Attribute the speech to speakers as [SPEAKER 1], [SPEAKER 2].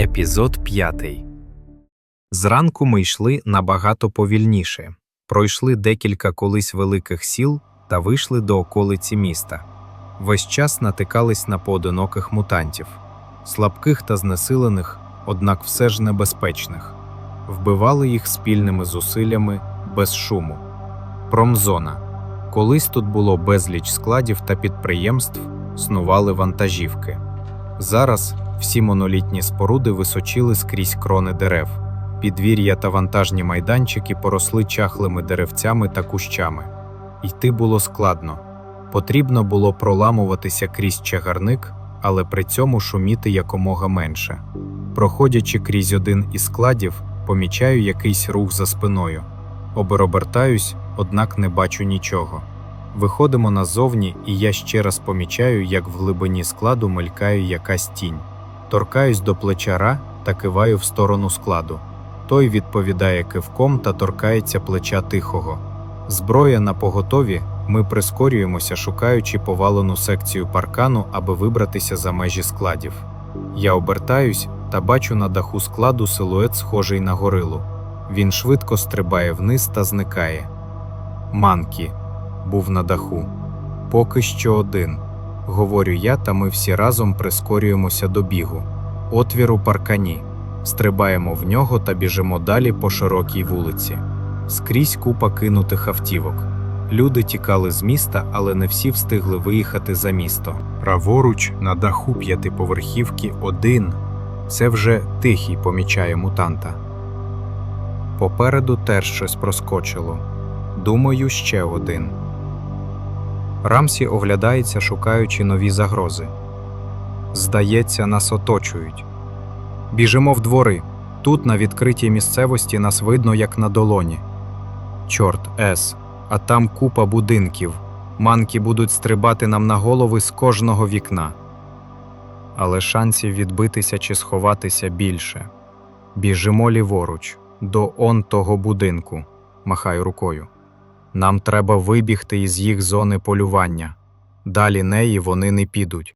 [SPEAKER 1] Епізод 5 Зранку ми йшли набагато повільніше. Пройшли декілька колись великих сіл та вийшли до околиці міста. Весь час натикались на поодиноких мутантів, слабких та знесилених, однак все ж небезпечних. Вбивали їх спільними зусиллями без шуму. Промзона. Колись тут було безліч складів та підприємств, снували вантажівки. Зараз всі монолітні споруди височили скрізь крони дерев. Підвір'я та вантажні майданчики поросли чахлими деревцями та кущами. Йти було складно. Потрібно було проламуватися крізь чагарник, але при цьому шуміти якомога менше. Проходячи крізь один із складів, помічаю якийсь рух за спиною. Оберобертаюсь, однак не бачу нічого. Виходимо назовні, і я ще раз помічаю, як в глибині складу мелькає якась тінь. Торкаюсь до плеча Ра та киваю в сторону складу. Той відповідає кивком та торкається плеча тихого. Зброя на поготові, ми прискорюємося, шукаючи повалену секцію паркану, аби вибратися за межі складів. Я обертаюсь та бачу на даху складу силует, схожий на горилу. Він швидко стрибає вниз та зникає. Манкі був на даху. Поки що один. Говорю я, та ми всі разом прискорюємося до бігу. Отвір у паркані. Стрибаємо в нього та біжимо далі по широкій вулиці. Скрізь купа кинутих автівок. Люди тікали з міста, але не всі встигли виїхати за місто. Праворуч на даху п'ятиповерхівки один. Це вже тихий помічає мутанта. Попереду теж щось проскочило. Думаю, ще один. Рамсі оглядається, шукаючи нові загрози. Здається, нас оточують. Біжимо в двори. Тут, на відкритій місцевості, нас видно, як на долоні. Чорт ес, а там купа будинків. Манки будуть стрибати нам на голови з кожного вікна. Але шансів відбитися чи сховатися більше. Біжимо ліворуч, до он того будинку. Махаю рукою. Нам треба вибігти із їх зони полювання. Далі неї вони не підуть.